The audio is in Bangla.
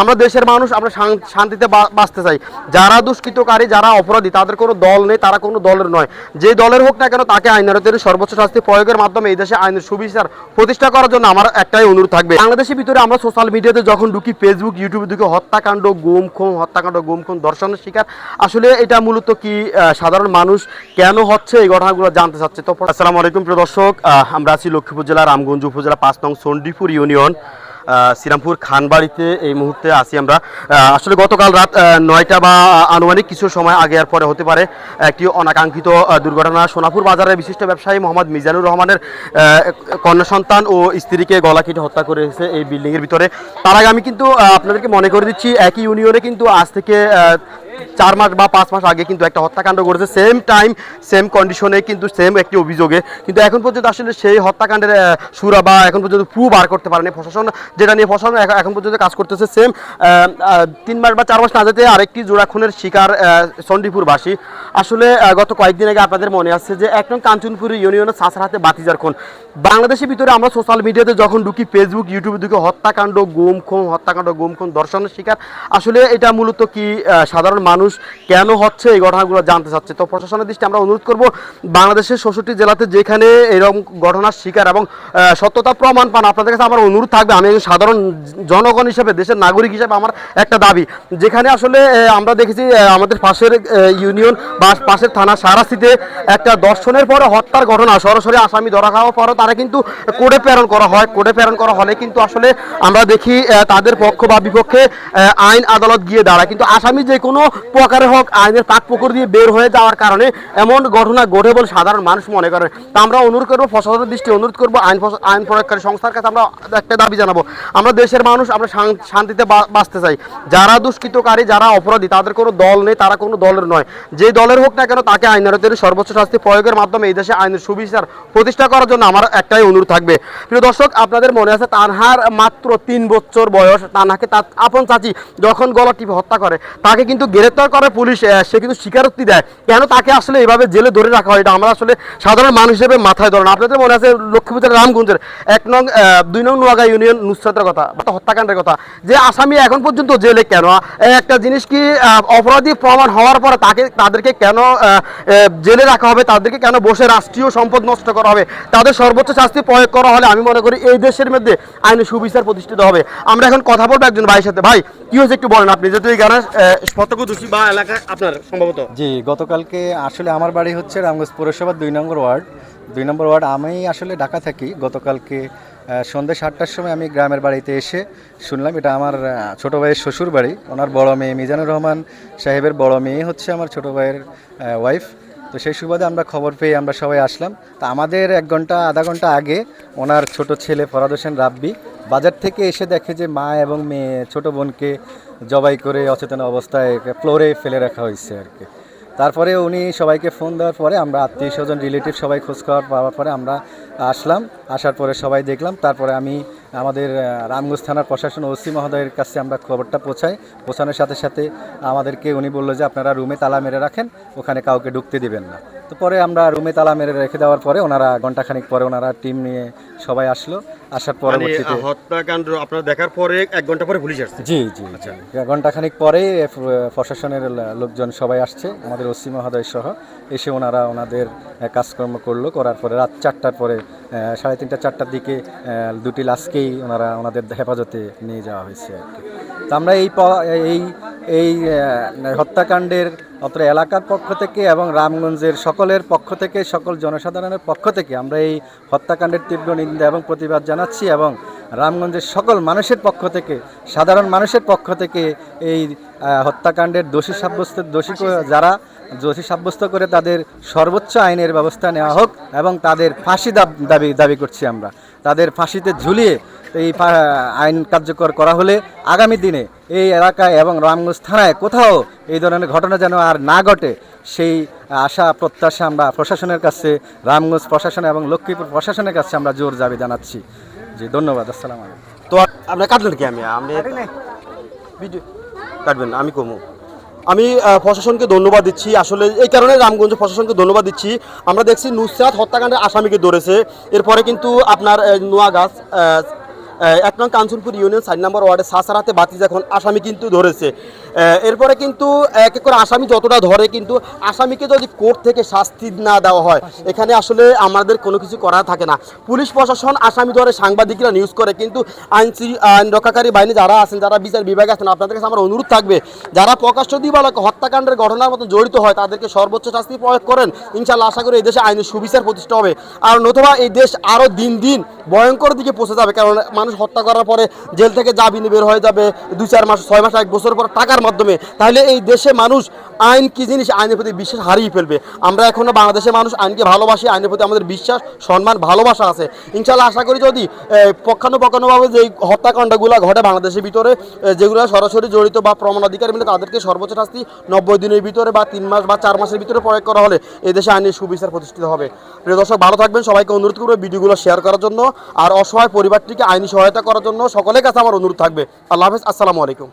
আমরা দেশের মানুষ আমরা শান্তিতে বাঁচতে চাই। যারা দুষ্কৃতকারী যারা অপরাধী তাদের কোনো দল নেই তারা কোনো দলের নয়। যে দলের হোক না কেন তাকে আইন আদালতের সর্বোচ্চ শাস্তি প্রয়োগের মাধ্যমে এই দেশে আইনের সুবিচার প্রতিষ্ঠা করার জন্য আমার একটাই অনুরোধ থাকবে। বাংলাদেশের ভিতরে আমরা সোশ্যাল মিডিয়াতে যখন ঢুকি ফেসবুক ইউটিউবে ঢুকি হত্যাকাণ্ড গুম খুন হত্যাকাণ্ড গুম খুন দর্শনের শিকার আসলে এটা মূলত কি সাধারণ মানুষ কেন হচ্ছে? এই ঘটনাগুলো জানতে চাচ্ছে। তো আসসালামু আলাইকুম প্রিয় দর্শক আহ, আমরা আছি লক্ষ্মীপুর জেলা রামগঞ্জ উপজেলা পাঁচ নং সন্ডিপুর ইউনিয়ন। শ্রীরামপুর খানবাড়িতে এই মুহূর্তে আসি আমরা। আসলে গতকাল রাত নয়টা বা আনুমানিক কিছু সময় আগে আর পরে হতে পারে একটি অনাকাঙ্ক্ষিত দুর্ঘটনা। সোনাপুর বাজারের বিশিষ্ট ব্যবসায়ী মোহাম্মদ মিজানুর রহমানের কন্যা সন্তান ও স্ত্রীকে গলা কেটে হত্যা করেছে এই বিল্ডিংয়ের ভিতরে। তার আগে আমি কিন্তু আপনাদেরকে মনে করে দিচ্ছি, একই ইউনিয়নে কিন্তু আজ থেকে চার মাস বা পাঁচ মাস আগে কিন্তু একটা হত্যাকাণ্ড করেছে সেম টাইম সেম কন্ডিশনে কিন্তু সেম একটি অভিযোগে। কিন্তু এখন পর্যন্ত আসলে সেই হত্যাকাণ্ডের সুরা বা এখন পর্যন্ত প্রুভ বার করতে পারেনি। প্রশাসন, যেটা নিয়ে প্রশাসন এখন- পর্যন্ত কাজ করতেছে সেম তিন মাস বা চার মাস না যেতে আরেকটি জোড়া খুনের শিকার চন্ডিপুরবাসী আসলে গত কয়েকদিন আগে আপনাদের মনে আছে যে এক নং কাঞ্চনপুর ইউনিয়নের হাতে বাতিজার খুন। বাংলাদেশের ভিতরে আমরা সোশ্যাল মিডিয়াতে যখন ঢুকি ফেসবুক ইউটিউবে ঢুকি, হত্যাকাণ্ড, গুম খুন, হত্যাকাণ্ড, গুম দর্শনের শিকার, আসলে এটা মূলত কি সাধারণ মানুষ কেন হচ্ছে? এই ঘটনাগুলো জানতে চাচ্ছে। তো প্রশাসনের দৃষ্টি আমরা অনুরোধ করব, বাংলাদেশের ষষ্ঠটি জেলাতে যেখানে এরকম ঘটনার শিকার এবং সত্যতা প্রমাণ পান, আপনাদের কাছে আমার অনুরোধ থাকবে। আমি একজন সাধারণ জনগণ হিসেবে, দেশের নাগরিক হিসেবে আমার একটা দাবি, যেখানে আসলে আমরা দেখেছি আমাদের পাশের ইউনিয়ন পাশের থানা সারাস্তিতে একটা দর্শনের পরে হত্যার ঘটনা। সরাসরি আসামি ধরা খাওয়ার পরও তারা কিন্তু কোর্টে প্রেরণ করা হয়। কোর্টে প্রেরণ করা হলে কিন্তু আসলে আমরা দেখি তাদের পক্ষ বা বিপক্ষে আইন আদালত গিয়ে দাঁড়ায়। কিন্তু আসামি যে কোনো প্রকারে হোক, আইনের পাক পুকুর দিয়ে বের হয়ে যাওয়ার কারণে এমন ঘটনা ঘটে বলে সাধারণ মানুষ মনে করে। তা আমরা অনুরোধ করব, প্রশাসনের দৃষ্টি অনুরোধ করব, আইন আইন প্রয়োগকারী সংস্থার কাছে আমরা একটা দাবি জানাব। আমরা দেশের মানুষ, আমরা শান্তিতে বাঁচতে চাই। যারা দুষ্কৃতকারী, যারা অপরাধী, তাদের কোনো দল নেই, তারা কোনো দলের নয়। যে দলের হোক না কেন, তাকে আইন আদালতের সর্বোচ্চ শাস্তি প্রয়োগের মাধ্যমে এই দেশে আইনের সুবিচার প্রতিষ্ঠা করার জন্য আমার একটাই অনুরোধ থাকবে। প্রিয় দর্শক, আপনাদের মনে আছে তানহার মাত্র তিন বছর বয়স? তানহাকে তার আপন চাচি যখন গলা টিপে হত্যা করে, তাকে কিন্তু গ্রেপ্তার করে পুলিশ সে কিন্তু স্বীকারোক্তি দেয়। কেন তাকে আসলে এইভাবে জেলে ধরে রাখা হয়? এটা আমরা আসলে সাধারণ মানুষ হিসেবে মাথায় ধরেন আপনাদের মনে আছে লক্ষ্মীপুরের রামগঞ্জের এক নং দুই নং নোয়াগা ইউনিয়ন নুসরাতের কথা, বা হত্যাকাণ্ডের কথা। যে আসামি এখন পর্যন্ত জেলে কেন? একটা জিনিস কি অপরাধী প্রমাণ হওয়ার পরে তাকে, তাদেরকে কেন জেলে রাখা হবে, তাদেরকে কেন বসে রাষ্ট্রীয় সম্পদ নষ্ট করা হবে? তাদের সর্বোচ্চ শাস্তি প্রয়োগ করা হলে আমি মনে করি এই দেশের মধ্যে আইনের সুবিচার প্রতিষ্ঠিত হবে। আমরা এখন কথা বলব একজন ভাইয়ের সাথে। ভাই, কি হয়েছে একটু বলেন আপনি, যেহেতু এই গানের দোষী বা এলাকা আপনার সম্ভবত। জি, গতকালকে আসলে আমার বাড়ি হচ্ছে রামগঞ্জ পৌরসভার দুই নম্বর ওয়ার্ড। দুই নম্বর ওয়ার্ড, আমি আসলে ঢাকা থাকি। গতকালকে সন্ধ্যে সাতটার সময় আমি গ্রামের বাড়িতে এসে শুনলাম, এটা আমার ছোটো ভাইয়ের শ্বশুর বাড়ি। ওনার বড় মেয়ে মিজানুর রহমান সাহেবের বড় মেয়ে হচ্ছে আমার ছোট ভাইয়ের ওয়াইফ তো সেই সুবাদে আমরা খবর পেয়ে আমরা সবাই আসলাম। তো আমাদের এক ঘণ্টা, আধা ঘণ্টা আগে ওনার ছোট ছেলে ফরাদ হোসেন রাব্বি বাজার থেকে এসে দেখে যে মা এবং মেয়ে, ছোট বোনকে জবাই করে অচেতন অবস্থায় ফ্লোরে ফেলে রাখা হয়েছে আর কি। তারপরে উনি সবাইকে ফোন দেওয়ার পরে আমরা আত্মীয় স্বজন, রিলেটিভ সবাই খোঁজ খবর পাওয়ার পরে আমরা আসলাম। আসার পরে সবাই দেখলাম। তারপরে আমি আমাদের রামগঞ্জ থানার প্রশাসন ওসি মহোদয়ের কাছে আমরা খবরটা পৌঁছাই। পৌঁছানোর সাথে সাথে আমাদেরকে উনি বলল যে, আপনারা রুমে তালা মেরে রাখেন, ওখানে কাউকে ঢুকতে দিবেন না। তো পরে আমরা রুমে তালা মেরে রেখে দেওয়ার পরে ওনারা ঘন্টাখানিক পরে ওনারা টিম নিয়ে সবাই আসলো। আসার মানে পরবর্তীতে হত্যাকাণ্ড আপনার দেখার পরে এক ঘণ্টা পরে পুলিশ আসছে? জি জি আচ্ছা। ঘন্টাখানিক পরে প্রশাসনের লোকজন সবাই আসছে আমাদের ওসি মহোদয় সহ। এসে ওনারা ওনাদের কাজকর্ম করল করার পরে রাত চারটার পরে সাড়ে তিনটা চারটার দিকে দুটি লাশকেই ওনারা ওনাদের হেফাজতে নিয়ে যাওয়া হয়েছে আর কি। তো আমরা এই এই এই হত্যাকাণ্ডের অত্র এলাকার পক্ষ থেকে এবং রামগঞ্জের সকলের পক্ষ থেকে, সকল জনসাধারণের পক্ষ থেকে আমরা এই হত্যাকাণ্ডের তীব্র নিন্দা এবং প্রতিবাদ জানাচ্ছি এবং রামগঞ্জের সকল মানুষের পক্ষ থেকে, সাধারণ মানুষের পক্ষ থেকে এই হত্যাকাণ্ডের দোষী সাব্যস্ত, দোষী যারা দোষী সাব্যস্ত করে তাদের সর্বোচ্চ আইনের ব্যবস্থা নেওয়া হোক এবং তাদের ফাঁসি দাবি দাবি করছি আমরা। তাদের ফাঁসিতে ঝুলিয়ে এই আইন কার্যকর করা হলে আগামী দিনে এই এলাকায় এবং রামগঞ্জ থানায় কোথাও এই ধরনের ঘটনা যেন আর না ঘটে সেই আশা প্রত্যাশা আমরা প্রশাসনের কাছে রামগঞ্জ প্রশাসন এবং লক্ষ্মীপুর প্রশাসনের কাছে আমরা জোর দাবি জানাচ্ছি। জি ধন্যবাদ আসসালাম আলাইকুম। তো আপনি কাটলেন কি আমি? আমি ভিডিও কাটবেন আমি কমু। আমি প্রশাসনকে ধন্যবাদ দিচ্ছি। আসলে এই কারণে রামগঞ্জ প্রশাসনকে ধন্যবাদ দিচ্ছি। আমরা দেখছি নুসরাত হত্যাকাণ্ডের আসামিকে ধরেছে। এরপরে কিন্তু আপনার নোয়াগাছ এক নং কাঞ্চনপুর ইউনিয়ন সাইড নাম্বার ওয়ার্ডে সাসারাতে বাতি যখন আসামি কিন্তু ধরেছে। এরপরে কিন্তু এক এক করে আসামি যতটা ধরে কিন্তু, আসামিকে যদি কোর্ট থেকে শাস্তি না দেওয়া হয়, এখানে আসলে আমাদের কোনো কিছু করা থাকে না। পুলিশ প্রশাসন আসামি ধরে সাংবাদিকরা নিউজ করে, কিন্তু আইন আইন রক্ষাকারী বাহিনী যারা আছেন, যারা বিচার বিভাগে আছেন, আপনাদের কাছে আমার অনুরোধ থাকবে, যারা প্রকাশ্য দিবালক হত্যাকাণ্ডের ঘটনার মতো জড়িত হয়, তাদেরকে সর্বোচ্চ শাস্তি প্রয়োগ করেন। ইনশাল্লাহ আশা করি এই দেশে আইনের সুবিচার প্রতিষ্ঠা হবে। আর নতুবা এই দেশ আরও দিন দিন ভয়ঙ্কর দিকে পৌঁছে যাবে, কারণ মানুষ হত্যা করার পরে জেল থেকে জামিনে বের হয়ে যাবে, দু চার মাস, ছয় মাস, এক বছর পর টাকার মাধ্যমে, তাহলে এই দেশে মানুষ আইন কি জিনিস? আইনের প্রতি বিশ্বাস হারিয়ে ফেলবে। আমরা এখনও বাংলাদেশের মানুষ আইনকে ভালোবাসি, আইনের প্রতি আমাদের বিশ্বাস, সম্মান, ভালোবাসা আছে। ইনশাল্লাহ আশা করি যদি পক্ষানুপক্ষানুভাবে যে হত্যাকাণ্ডগুলো ঘটে বাংলাদেশের ভিতরে যেগুলো সরাসরি জড়িত বা প্রমাণাধিকারী মিলে তাদেরকে সর্বোচ্চ শাস্তি নব্বই দিনের ভিতরে বা তিন মাস বা চার মাসের ভিতরে প্রয়োগ করা হলে এই দেশে আইনের সুবিচার প্রতিষ্ঠিত হবে। প্রিয় দর্শক, ভালো থাকবেন। সবাইকে অনুরোধ করব ভিডিওগুলো শেয়ার করার জন্য আর অসহায় পরিবারটিকে আইনি সহায়তা করার জন্য সকলের কাছে আমার অনুরোধ থাকবে। আল্লাহ হাফেজ। আসসালামু আলাইকুম।